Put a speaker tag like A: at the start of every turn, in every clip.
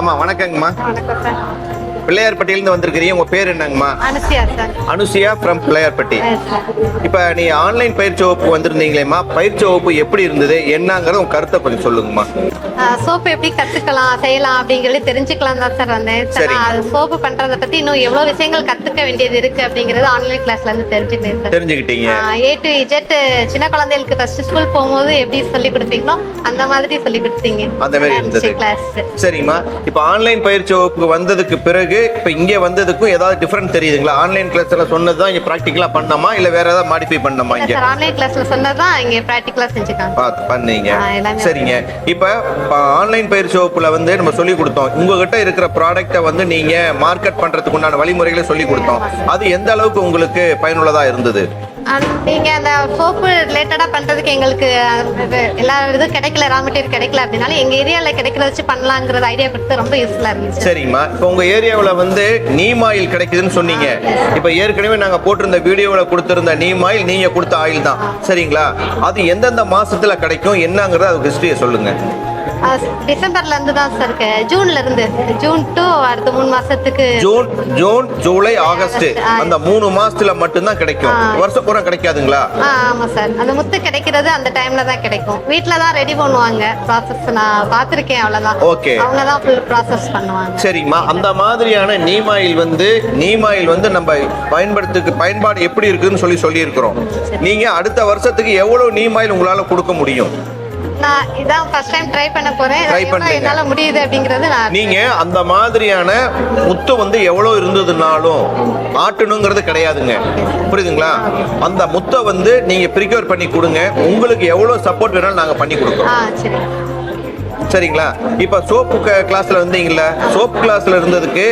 A: அம்மா வணக்கங்கம்மா. பிள்ளையார்பட்டியிலேருந்து வந்திருக்கிறீங்க. உங்க பேர் என்னங்கம்மா?
B: அனுசியா சார்.
A: அனுசியா ஃப்ரம் பிள்ளையார்பட்டி. இப்போ நீ ஆன்லைன் பயிற்சி வகுப்பு வந்திருந்தீங்களேம்மா. பயிற்சி வகுப்பு எப்படி இருந்தது? என்னங்கிறத உங்க கருத்தை கொஞ்சம் சொல்லுங்கம்மா.
B: சோப்பு எப்படி கத்துக்கலாம் செய்யலாம் அப்படிங்கிறது தெரிஞ்சுக்கலாம் தான் சார் வந்தேன். சார்
A: சரி.
B: அது சோப்பு பண்றதை பத்தி இன்னும் எவ்வளவு விஷயங்கள் கத்துக்க வேண்டியது இருக்கு அப்படிங்கறது ஆன்லைன் கிளாஸ்ல இருந்து தெரிஞ்சுக்கிறேன் சார்.
A: தெரிஞ்சுக்கிட்டீங்க.
B: ஏ டு இஜெட் சின்ன குழந்தைகளுக்கு ஃபர்ஸ்ட் ஸ்கூல் போகும்போது எப்படி சொல்லி கொடுப்பீங்களோ அந்த மாதிரி சொல்லி கொடுத்தீங்க.
A: அந்த மாதிரி இருந்தது.
B: கிளாஸ்
A: சரிங்கம்மா இப்போ ஆன்லைன் பயிற்சி வகுப்புக்கு வந்ததுக்கு பிறகு இப்போ இங்கே வந்ததுக்கும் ஏதாவது டிஃப்ரெண்ட் தெரியுதுங்களா? ஆன்லைன் கிளாஸ்ல சொன்னது தான் இங்கே ப்ராக்டிக்கலாக பண்ணோமா இல்லை வேற ஏதாவது மாடிஃபை பண்ணோமா இங்கே?
B: ஆன்லைன் கிளாஸ்ல சொன்னதான் இங்க பிராக்டிகலா செஞ்சுக்காங்க
A: பண்ணீங்க. சரிங்க. இப்போ ஆன்லைன் பயிற்சி வகுப்புல வந்து நம்ம சொல்லி கொடுத்தோம். உங்ககிட்ட இருக்கிற ப்ராடக்ட்டை வந்து நீங்க மார்க்கெட் பண்றதுக்கு உண்டான வழிமுறைகளை சொல்லி கொடுத்தோம். அது எந்த அளவுக்கு உங்களுக்கு பயனுள்ளதா இருந்தது?
B: நீங்க அந்த சோப்பு ரிலேட்டடா பண்றதுக்கு எங்களுக்கு எல்லா இதுவும் கிடைக்கல ரா மெட்டீரியல் கிடைக்கல அப்படின்னாலும் எங்க ஏரியால கிடைக்கிறத வச்சு பண்ணலாங்கிறது ஐடியா கொடுத்து ரொம்ப யூஸ்ஃபுல்லா இருந்துச்சு.
A: சரிங்கம்மா இப்போ உங்க ஏரியாவில் வந்து நீம் ஆயில் கிடைக்குதுன்னு சொன்னீங்க. இப்போ ஏற்கனவே நாங்க போட்டிருந்த வீடியோவில் கொடுத்திருந்த நீம் ஆயில் நீங்க கொடுத்த ஆயில் தான். சரிங்களா? அது எந்தெந்த மாசத்துல கிடைக்கும்? என்னங்கிறத அது ஹிஸ்டரியை சொல்லுங்க.
B: டிசம்பர்ல இருந்து தான் சார் இருக்கு. ஜூன்ல இருந்து. ஜூன் டு அடுத்த மூணு மாசத்துக்கு
A: ஜூன் ஜூன் ஜூலை ஆகஸ்ட். அந்த மூணு மாசத்துல மட்டும்தான் கிடைக்கும். வருஷம் பூரா கிடைக்காதுங்களா?
B: ஆமா சார் அந்த முத்து கிடைக்கிறது அந்த டைம்ல தான் கிடைக்கும். வீட்ல தான் ரெடி பண்ணுவாங்க. ப்ராசஸ் நான் பார்த்திருக்கேன் அவ்வளவுதான்.
A: Okay.
B: அவங்க தான் ஃபுல் ப்ராசஸ் பண்ணுவாங்க.
A: சரிம்மா. அந்த மாதிரியான நீம் ஆயில் வந்து நீம் ஆயில் வந்து நம்ம பயன்படுத்துக்கு பயன்பாடு எப்படி இருக்குன்னு சொல்லி சொல்லியிருக்கிறோம். நீங்க அடுத்த வருஷத்துக்கு எவ்வளவு நீம் ஆயில் உங்களால கொடுக்க முடியும்?
B: நான் இதான் ஃபர்ஸ்ட் டைம் ட்ரை பண்ண போறேன். எவ்வளவு
A: பண்றீங்க.
B: என்னால முடியுது அப்படிங்கறது நான்
A: நீங்க அந்த மாதிரியான முத்து வந்து எவ்வளவு இருந்ததுனாலும் ஆட்டணுங்கிறது கிடையாதுங்க. புரியுதுங்களா? அந்த முத்தை வந்து நீங்க ப்ரிக்யூர் பண்ணி கொடுங்க. உங்களுக்கு எவ்வளவு சப்போர்ட் வேணாலும் நாங்க பண்ணி கொடுக்குறோம்.
B: சரி.
A: சரிங்களா? இப்ப சோப்பு கிளாஸ்ல இருந்தீங்களா சோப் கிளாஸ்ல இருந்ததுக்கு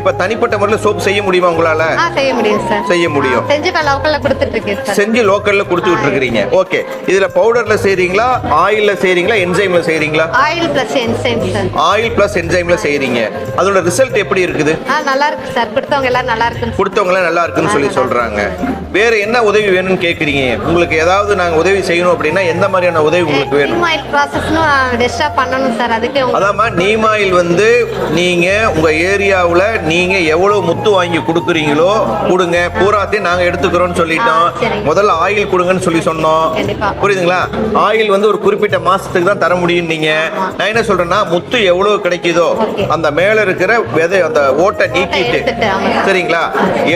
A: இப்ப தனிப்பட்ட முறையில் சோப் செய்ய முடியுமா உங்களால?
B: செய்ய முடியும் சார்
A: செய்ய முடியும்.
B: செஞ்சு லோக்கல்ல கொடுத்துட்டு இருக்கேன்
A: செஞ்சு லோக்கல்ல கொடுத்துட்டு இருக்கிறீங்க. ஓகே இதுல பவுடர்ல செய்றீங்களா ஆயில்ல செய்றீங்களா என்சைம்ல செய்றீங்களா?
B: Oil plus enzyme sir
A: oil plus என்சைம்ல செய்றீங்க. அதோட ரிசல்ட் எப்படி இருக்குது?
B: நல்லா இருக்கு சார் கொடுத்தவங்க எல்லாரும் நல்லா இருக்குன்னு
A: கொடுத்தவங்க நல்லா இருக்குன்னு சொல்லி சொல்றாங்க. வேற என்ன உதவி வேணும்னு கேக்குறீங்க? உங்களுக்கு ஏதாவது நாங்க உதவி செய்யணும் அப்படின்னா எந்த மாதிரியான உதவி உங்களுக்கு வேணும்?
B: ஆயில் ப்ராசஸ்னும் டெஸ்டா பண்ணணும் சார் அதுக்கு
A: அதாம்மா நீமாயில் வந்து நீங்க உங்க ஏரியாவுல நீங்க எவ்வளவு முத்து வாங்கி கொடுக்குறீங்களோ கொடுங்க. பூராத்தையும் நாங்க எடுத்துக்கிறோம்னு சொல்லிட்டோம். முதல்ல ஆயில் கொடுங்கன்னு சொல்லி சொன்னோம். புரியுதுங்களா? ஆயில் வந்து ஒரு குறிப்பிட்ட மாசத்துக்கு தான் தர முடியும் நீங்க நான் என்ன சொல்றேன்னா முத்து எவ்வளவு கிடைக்குதோ. அந்த மேல இருக்கிற விதை அந்த ஓட்டை நீக்கிட்டு. சரிங்களா?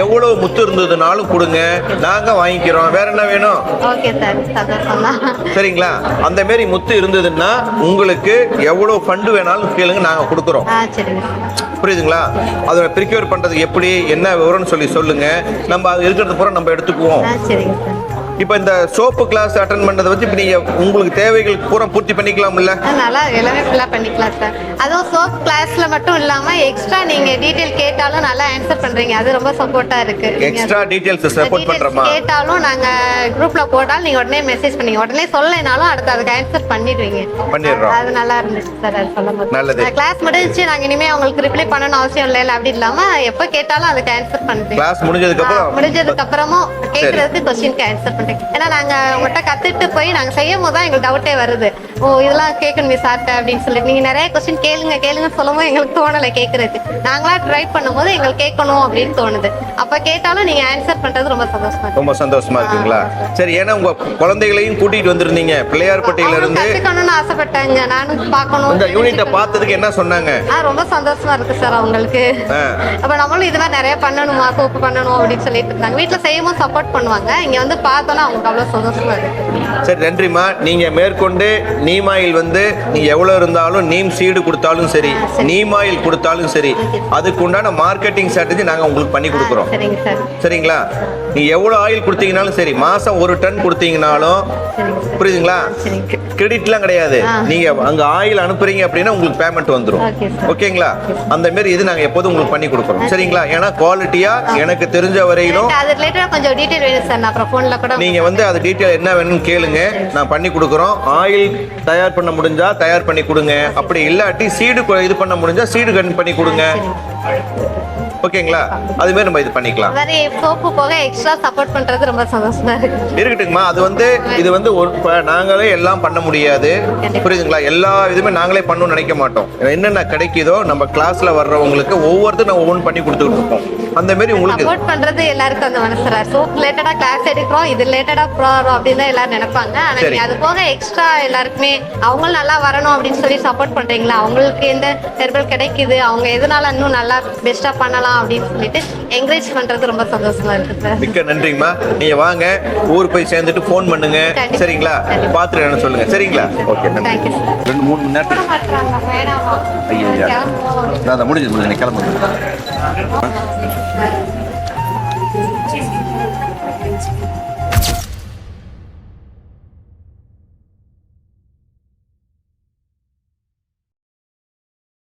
A: எவ்வளவு முத்து இருந்ததுனாலும் கொடுங்க. நாங்க வாங்கிக்கிறோம். வேற என்ன வேணும்? சரிங்களா? அந்த மாதிரி முத்து இருந்ததுன்னா உங்களுக்கு எவ்வளவு ஃபண்டு வேணாலும் கேளுங்க நாங்க கொடுக்குறோம். புரியுதுங்களா? அதோட ப்ரிக்யூர் பண்றது எப்படி என்ன விவரம்னு சொல்லி சொல்லுங்க. நம்ம அது இருக்கிறது பூரா நம்ம எடுத்துக்குவோம். இப்போ இந்த சோப்பு கிளாஸ் அட்டன் பண்ணதை வச்சு இப்போ நீங்க உங்களுக்கு தேவைகள் பூரா பூர்த்தி பண்ணிக்கலாம்ல?
B: ஆ, நல்லா எல்லாமே ஃபுல்லாக பண்ணிக்கலாம் சார் அதுவும் சோப் கிளாஸ்ல மட்டும் இல்லாம எக்ஸ்ட்ரா நீங்க டீடைல் கேட்டாலும் நல்லா ஆன்சர் பண்றீங்க. அது ரொம்ப சப்போர்ட்டா இருக்கு. நீங்க
A: எக்ஸ்ட்ரா டீடைல்ஸ் சப்போர்ட் பண்றோமா?
B: கேட்டாலும் நாங்க குரூப்ல போட்டாலும் நீங்க உடனே மெசேஜ் பண்ணீங்க உடனே சொல்லலைனாலும் அடுத்து அதுக்கு ஆன்சர் பண்ணிடுவீங்க.
A: பண்ணிடுறோம்.
B: அது நல்லா இருந்துச்சு சார் அது சொல்லும்
A: நல்லது.
B: கிளாஸ் முடிஞ்சுச்சு. நாங்க இனிமே அவங்களுக்கு ரிப்ளை பண்ணணும் அவசியம் இல்லை. அப்படி இல்லாம எப்ப கேட்டாலும் அதுக்கு ஆன்சர் பண்றீங்க.
A: கிளாஸ் முடிஞ்சதுக்கு அப்புறம்
B: முடிஞ்சதுக்கு அப்புறமும் கேட்கறதுக்கு கொஸ்டினுக்கு ஆன்சர் ஏன்னா நாங்க உங்கள்கிட்ட கத்துட்டு போய் நாங்க செய்யும் போது தான் எங்களுக்கு டவுட்டே வருது. ஓ இதெல்லாம் கேட்கணுமே சார்ட்ட அப்படின்னு சொல்லிட்டு. நீங்க நிறைய கொஸ்டின் கேளுங்க கேளுங்க சொல்லும் போது எங்களுக்கு தோணலை கேட்கறதுக்கு நாங்களா ட்ரை பண்ணும்போது எங்களுக்கு கேட்கணும் அப்படின்னு தோணுது. அப்ப கேட்டாலும் நீங்க ஆன்சர் பண்றது ரொம்ப சந்தோஷமா
A: ரொம்ப சந்தோஷமா இருக்குங்களா? சரி ஏன்னா உங்க குழந்தைகளையும் கூட்டிட்டு வந்திருந்தீங்க. பிள்ளையார்பட்டியில இருந்து
B: கத்துக்கணும்னு ஆசைப்பட்டாங்க. நானும் பார்க்கணும்
A: இந்த யூனிட்டை பார்த்ததுக்கு என்ன சொன்னாங்க?
B: ஆ ரொம்ப சந்தோஷமா இருக்கு சார் அவங்களுக்கு. அப்ப நம்மளும் இது மாதிரி நிறைய பண்ணணுமா கோப்பு பண்ணணும் அப்படின்னு சொல்லிட்டு இருந்தாங்க. வீட்டுல செய்யவும் சப்போர்ட் பண்ணுவாங்க. இங்க வந்து பார்த்தோன்னா அவங்களுக்கு அவ்வளவு சந்தோஷமா இருக்கு.
A: சரி நன்றிம்மா. நீங்க மேற்கொண்டு நீம் ஆயில் வந்து நீங்க எவ்வளவு இருந்தாலும் நீம் சீடு கொடுத்தாலும் சரி நீம் ஆயில் கொடுத்தாலும் சரி அதுக்கு உண்டான மார்க்கெட்டிங் ஸ்ட்ராட்டஜி நாங்க உங்களுக்கு பண்ணி கொடுக்குறோம்.
B: சரிங்க சார்.
A: சரிங்களா? நீ எவ்வளவு ஆயில் கொடுத்தீங்கனாலும் சரி மாசம் ஒரு டன் கொடுத்தீங்கனாலும் புரியுதுங்களா? கிரெடிட்லாம் கிடையாது.
B: ஆ.
A: நீங்க அங்க ஆயில் அனுப்புறீங்க அப்படின்னா உங்களுக்கு பேமெண்ட்
B: sir.
A: ஓகேங்களா அந்த மாதிரி இது நாங்க எப்போதும் உங்களுக்கு பண்ணி கொடுக்குறோம். சரிங்களா? ஏன்னா குவாலிட்டியா எனக்கு தெரிஞ்ச வரையிலும்
B: அது கொஞ்சம் டீடைல் வேணும் சார் நான் அப்புறம் போன்ல கூட
A: நீங்கள் வந்து அது டீட்டெயில் என்ன வேணும்னு கேளுங்க. நான் பண்ணி கொடுக்குறோம். ஆயில் தயார் பண்ண முடிஞ்சால் தயார் பண்ணி கொடுங்க. அப்படி இல்லாட்டி சீடு இது பண்ண முடிஞ்சால் சீடு கன் பண்ணி கொடுங்க. ஓகேங்களா? அது மாதிரி நம்ம இது பண்ணிக்கலாம்.
B: வேற சோப்பு போக எக்ஸ்ட்ரா சப்போர்ட் பண்றது ரொம்ப சந்தோஷமா இருக்கு.
A: இருக்கட்டுங்கம்மா அது வந்து இது வந்து ஒரு இப்ப நாங்களே எல்லாம் பண்ண முடியாது. புரியுதுங்களா? எல்லா இதுவுமே நாங்களே பண்ணணும்னு நினைக்க மாட்டோம். என்னென்ன கிடைக்குதோ நம்ம கிளாஸ்ல வர்றவங்களுக்கு ஒவ்வொருத்தரும் நம்ம ஒவ்வொன்று பண்ணி கொடுத்துட்டு இருக்கோம். அந்த மாதிரி உங்களுக்கு
B: சப்போர்ட் பண்றது எல்லாருக்கும் அந்த மனசு வராது. சோப் ரிலேட்டடா கிளாஸ் எடுக்கிறோம் இது ரிலேட்டடா போறோம் அப்படின்னு தான் எல்லாரும் நினைப்பாங்க. ஆனா அது போக எக்ஸ்ட்ரா எல்லாருக்குமே அவங்களும் நல்லா வரணும் அப்படின்னு சொல்லி சப்போர்ட் பண்றீங்களா? அவங்களுக்கு எந்த ஹெர்பல் கிடைக்குது? அவங்க எதனால இன்னும் நல்லா பெஸ்டா பண்ணலாம்? அப்படின்னு சொல்லிட்டு என்கரேஜ் பண்றது ரொம்ப சந்தோஷமா இருக்கு சார்
A: மிக்க நன்றிங்கம்மா. நீங்க வாங்க ஊர் போய் சேர்ந்துட்டு ஃபோன் பண்ணுங்க. சரிங்களா. பார்த்துட்டு என்ன சொல்லுங்க. சரிங்களா? ஓகே நன்றி. ரெண்டு மூணு மணி நேரத்துக்கு. ஐயா. நான் முடிஞ்சது முடிஞ்சது. கிளம்புங்க.